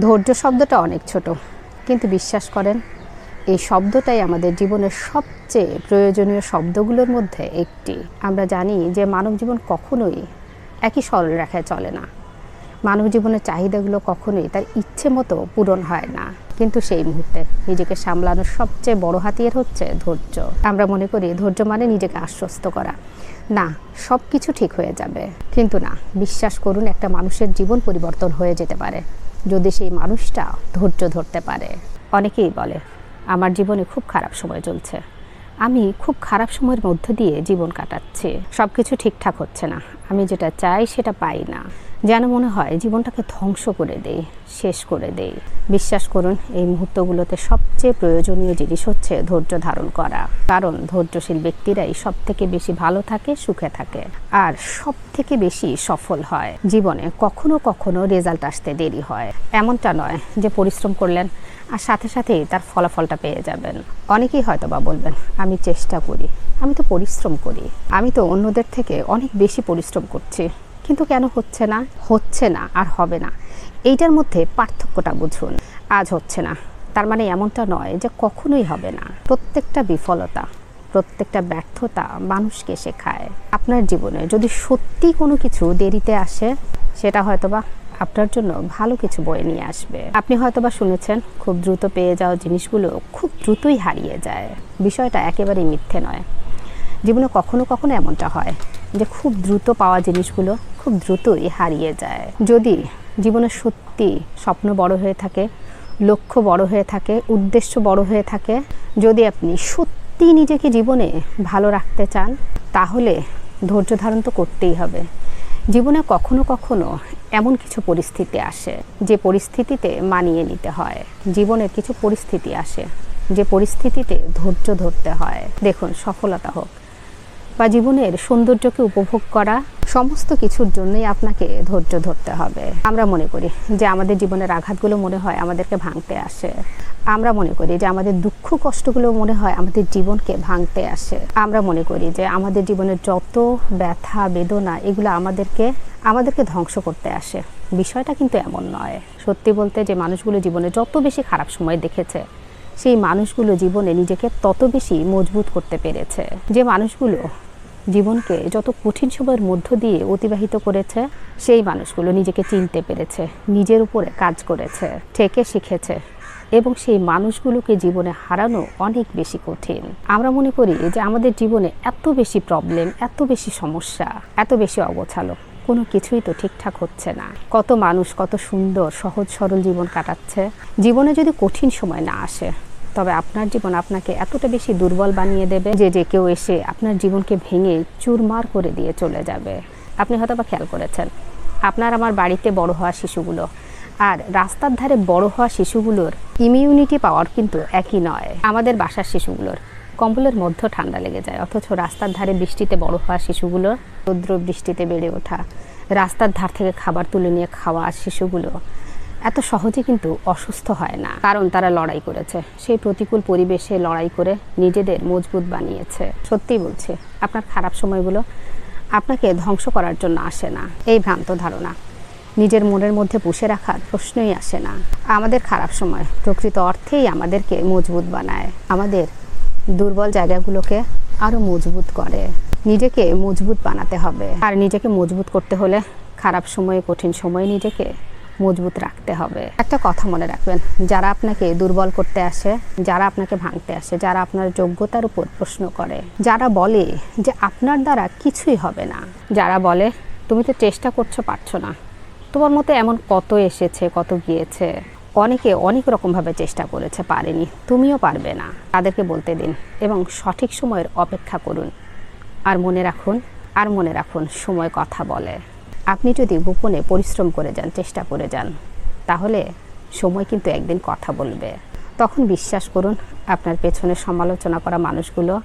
ধৈর্য শব্দটা অনেক ছোট, কিন্তু বিশ্বাস করেন, এই শব্দটাই আমাদের জীবনের সবচেয়ে প্রয়োজনীয় শব্দগুলোর মধ্যে একটি। আমরা জানি যে মানব জীবন কখনোই একই সরল রেখায় চলে না। মানব জীবনের চাহিদাগুলো কখনোই তার ইচ্ছে মতো পূরণ হয় না। কিন্তু সেই মুহূর্তে নিজেকে সামলানোর সবচেয়ে বড় হাতিয়ার হচ্ছে ধৈর্য। আমরা মনে করি ধৈর্য মানে নিজেকে আশ্বস্ত করা। না সব কিছু ঠিক হয়ে যাবে। কিন্তু না, বিশ্বাস করুন একটা মানুষের জীবন পরিবর্তন হয়ে যেতে পারে। যদি সেই মানুষটা ধৈর্য ধরতে পারে। অনেকেই বলে, আমার জীবনে খুব খারাপ সময় চলছে। আমি খুব খারাপ সময়ের মধ্য দিয়ে জীবন কাটাচ্ছি। সব কিছু ঠিকঠাক হচ্ছে না। আমি যেটা চাই সেটা পাই না। যেন মনে হয় জীবনটাকে ধ্বংস করে দেই, শেষ করে দেই। বিশ্বাস করুন, এই মুহূর্তগুলোতে সবচেয়ে প্রয়োজনীয় জিনিস হচ্ছে ধৈর্য ধারণ করা। কারণ ধৈর্যশীল ব্যক্তিরাই সব থেকে বেশি ভালো থাকে, সুখে থাকে। আর সব থেকে বেশি সফল হয়। জীবনে কখনো কখনো রেজাল্ট আসতে দেরি হয়। এমনটা নয় যে পরিশ্রম করলেন আর সাথে সাথেই তার ফলাফলটা পেয়ে যাবেন। অনেকেই হয়তো বা বলবেন, আমি চেষ্টা করি, আমি তো পরিশ্রম করি। আমি তো অন্যদের থেকে অনেক বেশি পরিশ্রম করছি। কিন্তু কেন হচ্ছে না? হচ্ছে না, আর হবে না। এইটার মধ্যে পার্থক্যটা বুঝুন। আজ হচ্ছে না। তার মানে এমনটা নয় যে কখনোই হবে না। প্রত্যেকটা বিফলতা, প্রত্যেকটা ব্যর্থতা মানুষকে শেখায়। আপনার জীবনে যদি সত্যি কোনো কিছু দেরিতে আসে, সেটা হয়তোবা আপনার জন্য ভালো কিছু বয়ে নিয়ে আসবে। আপনি হয়তোবা শুনেছেন, খুব দ্রুত পেয়ে যাওয়া জিনিসগুলো খুব দ্রুতই হারিয়ে যায়। বিষয়টা একেবারেই মিথ্যে নয়। জীবনে কখনো কখনো এমনটা হয়। যে খুব দ্রুত পাওয়া জিনিসগুলো খুব দ্রুতই হারিয়ে যায়। যদি জীবনে সত্যি স্বপ্ন বড় হয়ে থাকে, লক্ষ্য বড় হয়ে থাকে, উদ্দেশ্য বড় হয়ে থাকে, যদি আপনি সত্যি নিজেকে জীবনে ভালো রাখতে চান, তাহলে ধৈর্য ধারণ তো করতেই হবে। জীবনে কখনো কখনো এমন কিছু পরিস্থিতি আসে, যে পরিস্থিতিতে মানিয়ে নিতে হয়। জীবনের কিছু পরিস্থিতি আসে, যে পরিস্থিতিতে ধৈর্য ধরতে হয়। দেখুন, সফলতা হোক বা জীবনের সৌন্দর্যকে উপভোগ করা, সমস্ত কিছুর জন্যই আপনাকে ধৈর্য ধরতে হবে। আমরা মনে করি যে আমাদের জীবনের আঘাতগুলো মনে হয় আমাদেরকে ভাঙতে আসে। আমরা মনে করি যে আমাদের দুঃখ কষ্টগুলো মনে হয় আমাদের জীবনকে ভাঙতে আসে। আমরা মনে করি যে আমাদের জীবনের যত ব্যথা, বেদনা, এগুলো আমাদেরকে আমাদেরকে ধ্বংস করতে আসে। বিষয়টা কিন্তু এমন নয়। সত্যি বলতে যে মানুষগুলো জীবনে যত বেশি খারাপ সময় দেখেছে, সেই মানুষগুলো জীবনে নিজেকে তত বেশি মজবুত করতে পেরেছে। যে মানুষগুলো জীবনকে যত কঠিন সময়ের মধ্য দিয়ে অতিবাহিত করেছে, সেই মানুষগুলো নিজেকে চিনতে পেরেছে, নিজের উপরে কাজ করেছে, থেকে শিখেছে এবং সেই মানুষগুলোকে জীবনে হারানো অনেক বেশি কঠিন। আমরা মনে করি যে আমাদের জীবনে এত বেশি প্রবলেম এত বেশি সমস্যা, এত বেশি অগোছালো, কোনো কিছুই তো ঠিকঠাক হচ্ছে না। কত মানুষ কত সুন্দর, সহজ সরল জীবন কাটাচ্ছে। জীবনে যদি কঠিন সময় না আসে তবে আপনার জীবন আপনাকে এতটা বেশি দুর্বল বানিয়ে দেবে যে যে কেউ এসে আপনার জীবনকে ভেঙে চুরমার করে দিয়ে চলে যাবে। আপনি হয়তো বা খেয়াল করেছেন, আপনার আমার বাড়িতে বড় হওয়া শিশুগুলো আর রাস্তার ধারে বড় হওয়া শিশুগুলোর ইমিউনিটি পাওয়ার কিন্তু একই নয়। আমাদের বাসার শিশুগুলোর কম্বলের মধ্যে ঠান্ডা লেগে যায়, অথচ রাস্তার ধারে বৃষ্টিতে বড় হওয়া শিশুগুলো, রৌদ্র বৃষ্টিতে বেড়ে ওঠা, রাস্তার ধার থেকে খাবার তুলে নিয়ে খাওয়া শিশুগুলো এত সহজে কিন্তু অসুস্থ হয় না। কারণ তারা লড়াই করেছে। সেই প্রতিকূল পরিবেশে লড়াই করে নিজেদের মজবুত বানিয়েছে। সত্যিই বলছে, আপনার খারাপ সময়গুলো আপনাকে ধ্বংস করার জন্য আসে না। এই ভ্রান্ত ধারণা। নিজের মনের মধ্যে পুষে রাখার প্রশ্নই আসে না। আমাদের খারাপ সময় প্রকৃত অর্থেই আমাদেরকে মজবুত বানায়। আমাদের দুর্বল জায়গাগুলোকে আরও মজবুত করে। নিজেকে মজবুত বানাতে হবে। আর নিজেকে মজবুত করতে হলে খারাপ সময়ে, কঠিন সময়ে নিজেকে মজবুত রাখতে হবে। একটা কথা মনে রাখবেন, যারা আপনাকে দুর্বল করতে আসে, যারা আপনাকে ভাঙতে আসে, যারা আপনার যোগ্যতার উপর প্রশ্ন করে, যারা বলে যে আপনার দ্বারা কিছুই হবে না, যারা বলে, তুমি তো চেষ্টা করছ, পারছ না। তোমার মতো এমন কত এসেছে, কত গিয়েছে? অনেকে অনেক রকমভাবে চেষ্টা করেছে, পারেনি। তুমিও পারবে না। তাদেরকে বলতে দিন এবং সঠিক সময়ের অপেক্ষা করুন। আর মনে রাখুন, আর মনে রাখুন, সময় কথা বলে। আপনি যদি গোপনে পরিশ্রম করে যান, চেষ্টা করে যান, তাহলে সময় কিন্তু একদিন কথা বলবে। তখন বিশ্বাস করুন, আপনার পেছনে সমালোচনা করা মানুষগুলো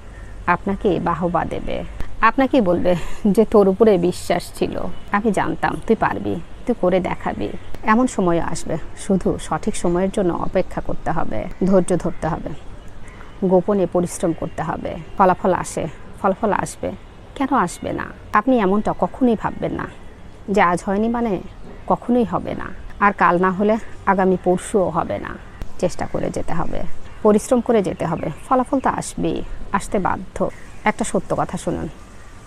আপনাকে বাহবা দেবে। আপনাকে বলবে যে, তোর উপরে বিশ্বাস ছিল, আমি জানতাম, তুই পারবি, তুই করে দেখাবি। এমন সময় আসবে, শুধু সঠিক সময়ের জন্য অপেক্ষা করতে হবে, ধৈর্য ধরতে হবে। গোপনে পরিশ্রম করতে হবে, ফলাফল আসে, ফলাফল আসবে, কেন আসবে না? আপনি এমনটা কখনোই ভাববেন না। যে আজ হয়নি মানে কখনোই হবে না। আর কাল না হলে আগামী পরশুও হবে না। চেষ্টা করে যেতে হবে। পরিশ্রম করে যেতে হবে। ফলাফল তো আসবেই। আসতে বাধ্য। একটা সত্য কথা শুনুন।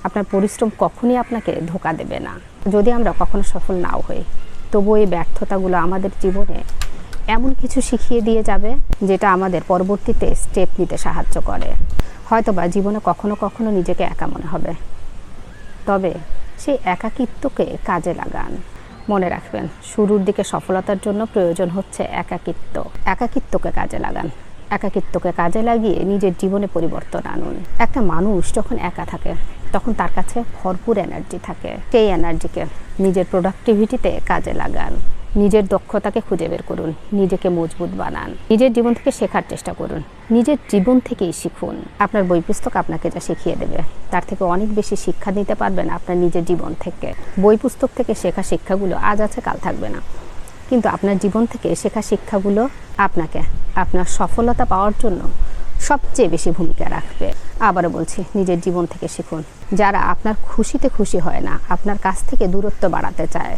আপনার পরিশ্রম কখনই আপনাকে ধোকা দেবে না। যদি আমরা কখনো সফল নাও হই, তবু এই ব্যর্থতাগুলো আমাদের জীবনে এমন কিছু শিখিয়ে দিয়ে যাবে, যেটা আমাদের পরবর্তীতে স্টেপ নিতে সাহায্য করে। হয়তোবা জীবনে কখনো কখনো নিজেকে একা মনে হবে। তবে সেই একাকিত্বকে কাজে লাগান। মনে রাখবেন, শুরুর দিকে সফলতার জন্য প্রয়োজন হচ্ছে একাকিত্ব। একাকিত্বকে কাজে লাগান। একাকিত্বকে কাজে লাগিয়ে নিজের জীবনে পরিবর্তন আনুন। একটা মানুষ যখন একা থাকে, তখন তার কাছে ভরপুর এনার্জি থাকে। সেই এনার্জিকে নিজের প্রোডাক্টিভিটিতে কাজে লাগান। নিজের দক্ষতাকে খুঁজে বের করুন, নিজেকে মজবুত বানান, নিজের জীবন থেকে শেখার চেষ্টা করুন, নিজের জীবন থেকেই শিখুন। আপনার বই পুস্তক আপনাকে যা শিখিয়ে দেবে, তার থেকে অনেক বেশি শিক্ষা নিতে পারবেন আপনার নিজের জীবন থেকে। বই পুস্তক থেকে শেখা শিক্ষাগুলো আজ আছে, কাল থাকবে না। কিন্তু আপনার জীবন থেকে শেখা শিক্ষাগুলো আপনাকে, আপনার সফলতা পাওয়ার জন্য সবচেয়ে বেশি ভূমিকা রাখবে। আবারও বলছি, নিজের জীবন থেকে শিখুন। যারা আপনার খুশিতে খুশি হয় না, আপনার কাছ থেকে দূরত্ব বাড়াতে চায়।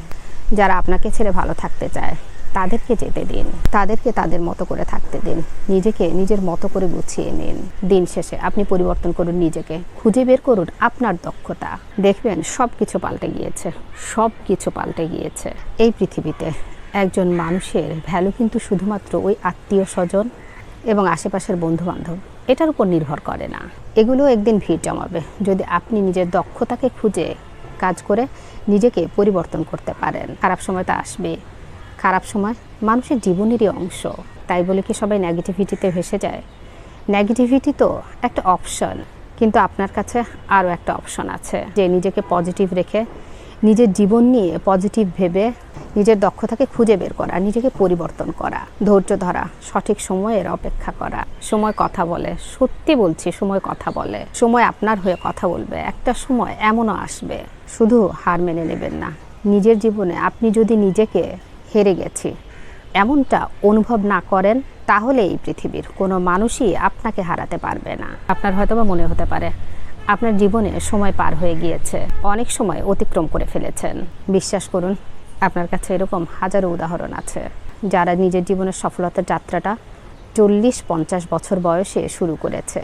যারা আপনাকে ছেড়ে ভালো থাকতে চায়, তাদেরকে যেতে দিন। তাদেরকে তাদের মতো করে থাকতে দিন। নিজেকে নিজের মতো করে গুছিয়ে নিন। দিন শেষে আপনি পরিবর্তন করুন নিজেকে। খুঁজে বের করুন আপনার দক্ষতা। দেখবেন সব কিছু পাল্টে গিয়েছে। সব কিছু পাল্টে গিয়েছে। এই পৃথিবীতে একজন মানুষের ভ্যালু কিন্তু শুধুমাত্র ওই আত্মীয় স্বজন এবং আশেপাশের বন্ধু বান্ধব এটার উপর নির্ভর করে না। এগুলো একদিন ভিড় জমাবে। যদি আপনি নিজের দক্ষতাকে খুঁজে কাজ করে নিজেকে পরিবর্তন করতে পারেন। খারাপ সময় তো আসবে। খারাপ সময় মানুষের জীবনেরই অংশ। তাই বলে কি সবাই নেগেটিভিটিতে ভেসে যায়? নেগেটিভিটি তো একটা অপশন কিন্তু আপনার কাছে আরও একটা অপশন আছে, যে নিজেকে পজিটিভ রেখে নিজের জীবন নিয়ে পজিটিভ ভেবে নিজের দক্ষতাকে খুঁজে বের করা, নিজেকে পরিবর্তন করা, ধৈর্য ধরা, সঠিক সময়ের অপেক্ষা করা। সময় কথা বলে, সত্যি বলছি, সময় কথা বলে। সময় আপনার হয়ে কথা বলবে। একটা সময় এমনও আসবে। শুধু হার মেনে নেবেন না। নিজের জীবনে আপনি যদি নিজেকে হেরে গেছি, এমনটা অনুভব না করেন তাহলে এই পৃথিবীর কোনো মানুষই আপনাকে হারাতে পারবে না। আপনার হয়তোবা মনে হতে পারে, আপনার জীবনে সময় পার হয়ে গিয়েছে, অনেক সময় অতিক্রম করে ফেলেছেন। বিশ্বাস করুন, আপনার কাছে এরকম হাজারো উদাহরণ আছে। যারা নিজের জীবনের সফলতার যাত্রাটা চল্লিশ পঞ্চাশ বছর বয়সে শুরু করেছে।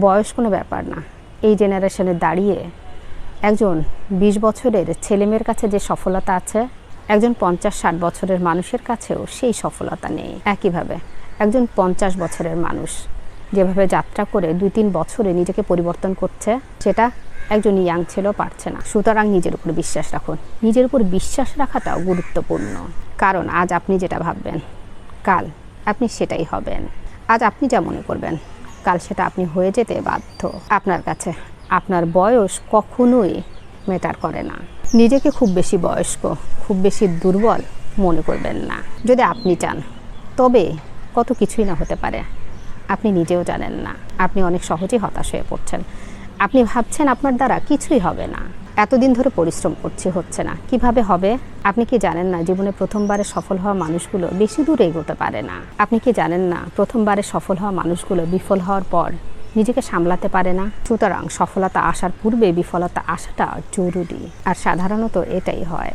বয়স কোনো ব্যাপার না। এই জেনারেশনে দাঁড়িয়ে একজন বিশ বছরের ছেলেমেয়ের কাছে যে সফলতা আছে, একজন পঞ্চাশ ষাট বছরের মানুষের কাছেও সেই সফলতা নেই। একইভাবে একজন পঞ্চাশ বছরের মানুষ যেভাবে যাত্রা করে দুই তিন বছরে নিজেকে পরিবর্তন করছে, সেটা একজন ইয়াং ছেলেও পারছে না। সুতরাং নিজের উপর বিশ্বাস রাখুন। নিজের উপর বিশ্বাস রাখাটাও গুরুত্বপূর্ণ। কারণ আজ আপনি যেটা ভাববেন, কাল আপনি সেটাই হবেন। আজ আপনি যা মনে করবেন, কাল সেটা আপনি হয়ে যেতে বাধ্য। আপনার কাছে আপনার বয়স কখনোই মেটার করে না। নিজেকে খুব বেশি বয়স্ক, খুব বেশি দুর্বল মনে করবেন না। যদি আপনি চান, তবে কত কিছুই না হতে পারে। আপনি নিজেও জানেন না। আপনি অনেক সহজেই হতাশ হয়ে পড়ছেন। আপনি ভাবছেন আপনার দ্বারা কিছুই হবে না। এতদিন ধরে পরিশ্রম করছি, হচ্ছে না। কীভাবে হবে? আপনি কি জানেন না জীবনে প্রথমবারে সফল হওয়া মানুষগুলো বেশি দূরে এগোতে পারে না? আপনি কি জানেন না প্রথমবারে সফল হওয়া মানুষগুলো বিফল হওয়ার পর নিজেকে সামলাতে পারে না। সুতরাং সফলতা আসার পূর্বে বিফলতা আসাটা জরুরি। আর সাধারণত এটাই হয়।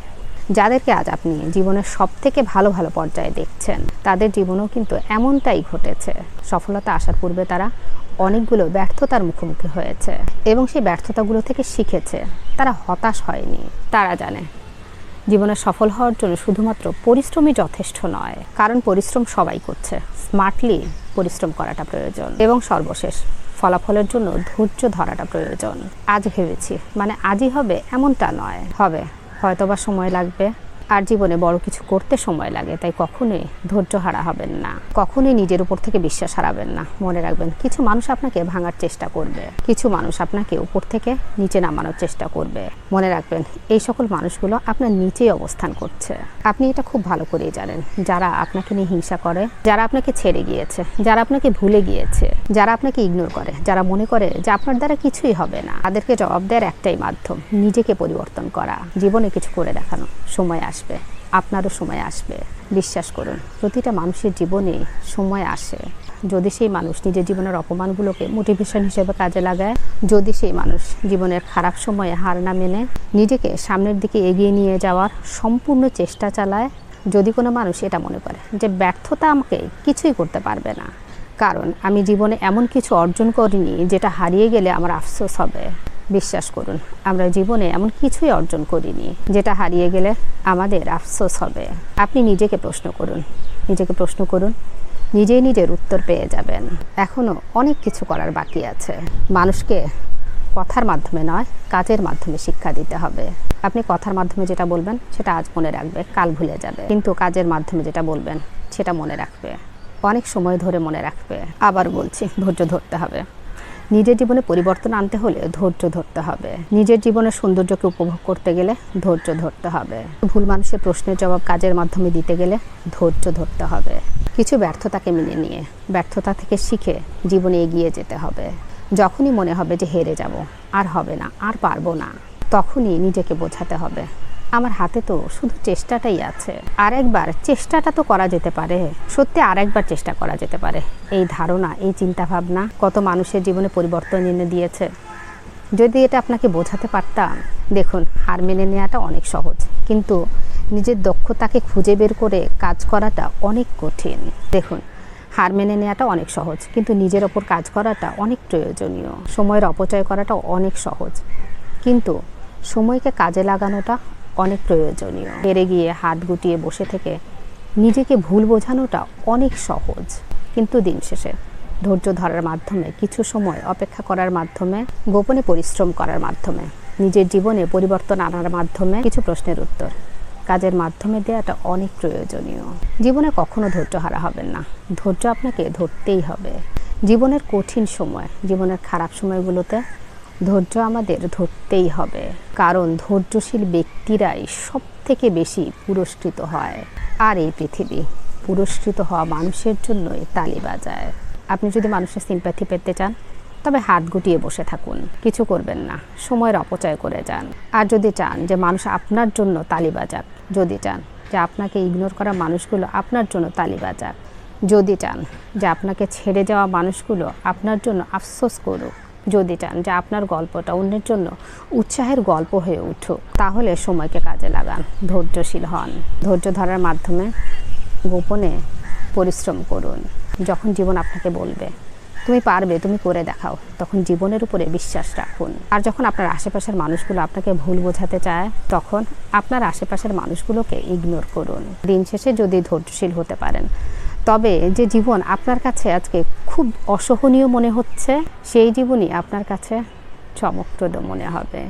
যাদেরকে আজ আপনি জীবনের সব থেকে ভালো ভালো পর্যায়ে দেখছেন, তাদের জীবনেও কিন্তু এমনটাই ঘটেছে। সফলতা আসার পূর্বে তারা অনেকগুলো ব্যর্থতার মুখোমুখি হয়েছে এবং সেই ব্যর্থতাগুলো থেকে শিখেছে। তারা হতাশ হয়নি। তারা জানে, জীবনে সফল হওয়ার জন্য শুধুমাত্র পরিশ্রমই যথেষ্ট নয়, কারণ পরিশ্রম সবাই করছে। স্মার্টলি পরিশ্রম করাটা প্রয়োজন এবং সর্বশেষ ফলাফলের জন্য ধৈর্য ধরাটা প্রয়োজন। আজ ভেবেছি। মানে আজই হবে, এমনটা নয়। হবে। হয়তোবা সময় লাগবে। আর জীবনে বড় কিছু করতে সময় লাগে, তাই কখনোই ধৈর্য হারা হবেন না। কখনোই নিজের উপর থেকে বিশ্বাস হারাবেন না। মনে রাখবেন, কিছু মানুষ আপনাকে ভাঙার চেষ্টা করবে, কিছু মানুষ আপনাকে উপর থেকে নিচে নামানোর চেষ্টা করবে। মনে রাখবেন, এই সকল মানুষগুলো আপনার নিচেই অবস্থান করছে। আপনি এটা খুব ভালো করেই জানেন। যারা আপনাকে নিয়ে হিংসা করে, যারা আপনাকে ছেড়ে গিয়েছে, যারা আপনাকে ভুলে গিয়েছে, যারা আপনাকে ইগনোর করে, যারা মনে করে যে আপনার দ্বারা কিছুই হবে না, তাদেরকে জবাব দেওয়ার একটাই মাধ্যম, নিজেকে পরিবর্তন করা, জীবনে কিছু করে দেখানো, সময় আসবে, আপনারও সময় আসবে। বিশ্বাস করুন, প্রতিটা মানুষের জীবনে সময় আসে। যদি সেই মানুষ নিজের জীবনের অপমানগুলোকে মোটিভেশন হিসেবে কাজে লাগায়, যদি সেই মানুষ জীবনের খারাপ সময়ে হার না মেনে, নিজেকে সামনের দিকে এগিয়ে নিয়ে যাওয়ার সম্পূর্ণ চেষ্টা চালায়, যদি কোনো মানুষ এটা মনে করে যে ব্যর্থতা আমাকে কিছুই করতে পারবে না। কারণ আমি জীবনে এমন কিছু অর্জন করিনি যেটা হারিয়ে গেলে আমার আফসোস হবে। বিশ্বাস করুন, আমরা জীবনে এমন কিছুই অর্জন করিনি, যেটা হারিয়ে গেলে আমাদের আফসোস হবে। আপনি নিজেকে প্রশ্ন করুন, নিজেকে প্রশ্ন করুন, নিজেই নিজের উত্তর পেয়ে যাবেন। এখনও অনেক কিছু করার বাকি আছে। মানুষকে কথার মাধ্যমে নয়, কাজের মাধ্যমে শিক্ষা দিতে হবে। আপনি কথার মাধ্যমে যেটা বলবেন, সেটা আজ মনে রাখবে, কাল ভুলে যাবে। কিন্তু কাজের মাধ্যমে যেটা বলবেন, সেটা মনে রাখবে, অনেক সময় ধরে মনে রাখবে। আবার বলছি, ধৈর্য ধরতে হবে। নিজের জীবনে পরিবর্তন আনতে হলে ধৈর্য ধরতে হবে। নিজের জীবনের সৌন্দর্যকে উপভোগ করতে গেলে ধৈর্য ধরতে হবে। ভুল মানুষের প্রশ্নের জবাব কাজের মাধ্যমে দিতে গেলে ধৈর্য ধরতে হবে। কিছু ব্যর্থতাকে মেনে নিয়ে, ব্যর্থতা থেকে শিখে জীবনে এগিয়ে যেতে হবে। যখনই মনে হবে যে হেরে যাব, আর হবে না, আর পারব না, তখনই নিজেকে বোঝাতে হবে। আমার হাতে তো শুধু চেষ্টাটাই আছে। আরেকবার চেষ্টাটা তো করা যেতে পারে। সত্যি আরেকবার চেষ্টা করা যেতে পারে। এই ধারণা, এই চিন্তা ভাবনা কত মানুষের জীবনে পরিবর্তন এনে দিয়েছে। যদি এটা আপনাকে বোঝাতে পারতাম, দেখুন, হার মেনে নেওয়াটা অনেক সহজ। কিন্তু নিজের দক্ষতাকে খুঁজে বের করে কাজ করাটা অনেক কঠিন। দেখুন, হার মেনে নেওয়াটা অনেক সহজ, কিন্তু নিজের ওপর কাজ করাটা অনেক প্রয়োজনীয়। সময়ের অপচয় করাটা অনেক সহজ। কিন্তু সময়কে কাজে লাগানোটা অনেক প্রয়োজনীয়। হেরে গিয়ে হাত গুটিয়ে বসে থেকে নিজেকে ভুল বোঝানোটা অনেক সহজ। কিন্তু দিন শেষে ধৈর্য ধরার মাধ্যমে, কিছু সময় অপেক্ষা করার মাধ্যমে, গোপনে পরিশ্রম করার মাধ্যমে, নিজের জীবনে পরিবর্তন আনার মাধ্যমে কিছু প্রশ্নের উত্তর। কাজের মাধ্যমে দেওয়াটা অনেক প্রয়োজনীয়। জীবনে কখনো ধৈর্য হারা হবেন না। ধৈর্য আপনাকে ধরতেই হবে। জীবনের কঠিন সময়, জীবনের খারাপ সময়গুলোতে ধৈর্য আমাদের ধরতেই হবে। কারণ ধৈর্যশীল ব্যক্তিরাই সব থেকে বেশি পুরস্কৃত হয়। আর এই পৃথিবী পুরস্কৃত হওয়া মানুষের জন্যই তালি বাজায়। আপনি যদি মানুষের সিম্প্যাথি পেতে চান, তবে হাত গুটিয়ে বসে থাকুন। কিছু করবেন না, সময়ের অপচয় করে যান। আর যদি চান যে মানুষ আপনার জন্য তালি বাজাক, যদি চান যে আপনাকে ইগনোর করা মানুষগুলো আপনার জন্য তালি বাজাক, যদি চান যে আপনাকে ছেড়ে যাওয়া মানুষগুলো আপনার জন্য আফসোস করুক যদি চান যে আপনার গল্পটা অন্যের জন্য উৎসাহের গল্প হয়ে উঠুক, তাহলে সময়কে কাজে লাগান, ধৈর্যশীল হন। ধৈর্য ধরার মাধ্যমে গোপনে পরিশ্রম করুন। যখন জীবন আপনাকে বলবে, তুমি পারবে, তুমি করে দেখাও, তখন জীবনের উপরে বিশ্বাস রাখুন। আর যখন আপনার আশেপাশের মানুষগুলো আপনাকে ভুল বোঝাতে চায়, তখন আপনার আশেপাশের মানুষগুলোকে ইগনোর করুন। দিন শেষে যদি ধৈর্যশীল হতে পারেন তবে যে জীবন আপনার কাছে আজকে খুব অসহনীয় মনে হচ্ছে, সেই জীবনই আপনার কাছে চমকপ্রদ মনে হবে।